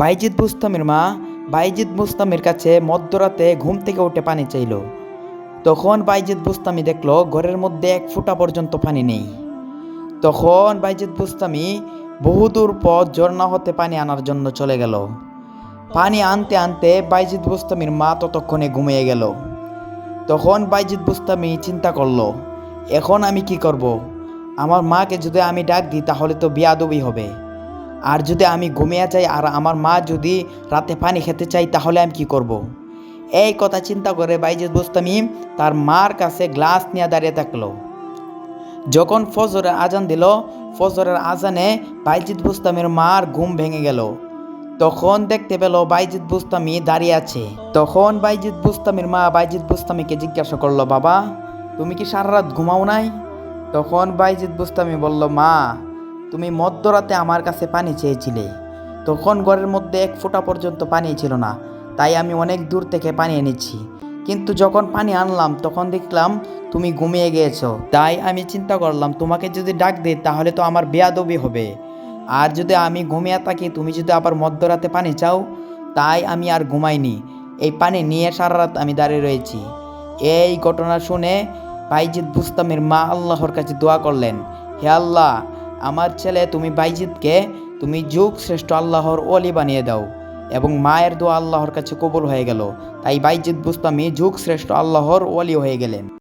বাইজিদ বুস্তামের মা বাইজিদ বুস্তামের কাছে মধ্যরাতে ঘুম থেকে উঠে পানি চাইল। তখন বাইজিদ বুস্তামি দেখল ঘরের মধ্যে এক ফুটা পর্যন্ত পানি নেই। তখন বাইজিদ বুস্তামি বহুদূর পথ ঝর্ণা হতে পানি আনার জন্য চলে গেল। পানি আনতে আনতে বাইজিদ বুস্তামির মা ততক্ষণে ঘুমিয়ে গেল। তখন বাইজিৎ বুস্তামি চিন্তা করল, এখন আমি কি করব। আমার মাকে যদি আমি ডাক দিই তাহলে তো বিয়াদবি হবে। আর যদি আমি ঘুমিয়ে যাই আর আমার মা যদি রাতে পানি খেতে চাই তাহলে আমি কি করব। এই কথা চিন্তা করে বাইজিদ বুস্তামি তার মার কাছে গ্লাস নিয়ে দাঁড়িয়ে থাকল। যখন ফজরের আজান দিল, ফজরের আজানে বাইজিৎ বুস্তামির মার ঘুম ভেঙে গেল। তখন দেখতে পেল বাইজিৎ বুস্তামি দাঁড়িয়ে আছে। তখন বাইজিৎ বুস্তামির মা বাইজিৎ বুস্তামিকে জিজ্ঞাসা করল, বাবা, তুমি কি সারা রাত ঘুমাও নাই? তখন বাইজিৎ বুস্তামি বলল, মা তুমি মধ্যরাতে আমার কাছে পানি চেয়েছিলে। তখন ঘরের মধ্যে এক ফোঁটা পর্যন্ত পানি ছিল না, তাই আমি অনেক দূর থেকে পানি এনেছি। কিন্তু যখন পানি আনলাম, তখন দেখলাম তুমি ঘুমিয়ে গিয়েছো। তাই আমি চিন্তা করলাম, তোমাকে যদি ডাক দিই, তাহলে তো আমার বেয়াদবি হবে। আর যদি আমি ঘুমিয়ে থাকি, তুমি যদি আবার মধ্যরাতে পানি চাও, তাই আমি আর ঘুমাইনি। এই পানি নিয়ে সারা রাত আমি দাঁড়িয়ে রয়েছি। এই ঘটনা শুনে বাইজিদ বুস্তামের মা আল্লাহর কাছে দোয়া করলেন, হে আল্লাহ আমার ছেলে তুমি বাইজিদকে তুমি যুগ শ্রেষ্ঠ আল্লাহর অলি বানিয়ে দাও এবং মায়ের দোয়া আল্লাহর কাছে কবুল হয়ে গেল। তাই বাইজিদ বুস্তামি যুগ শ্রেষ্ঠ আল্লাহর অলি হয়ে গেলেন।